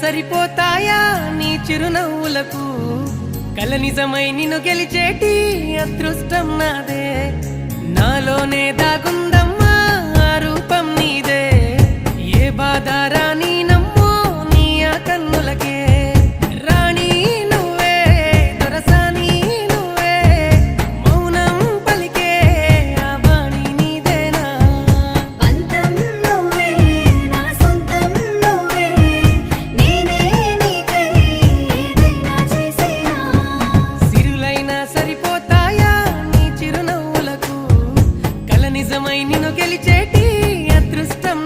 సరిపోతాయా నీ చిరునవ్వులకు? కల నిజమై నిన్ను గెలిచేటి అదృష్టం నాదే. నాలోనే దాగుందమ్మా రూపం నీదే. ఏ బాధ రాని నిజమై నిన్ను గెలిచేటి అదృష్టం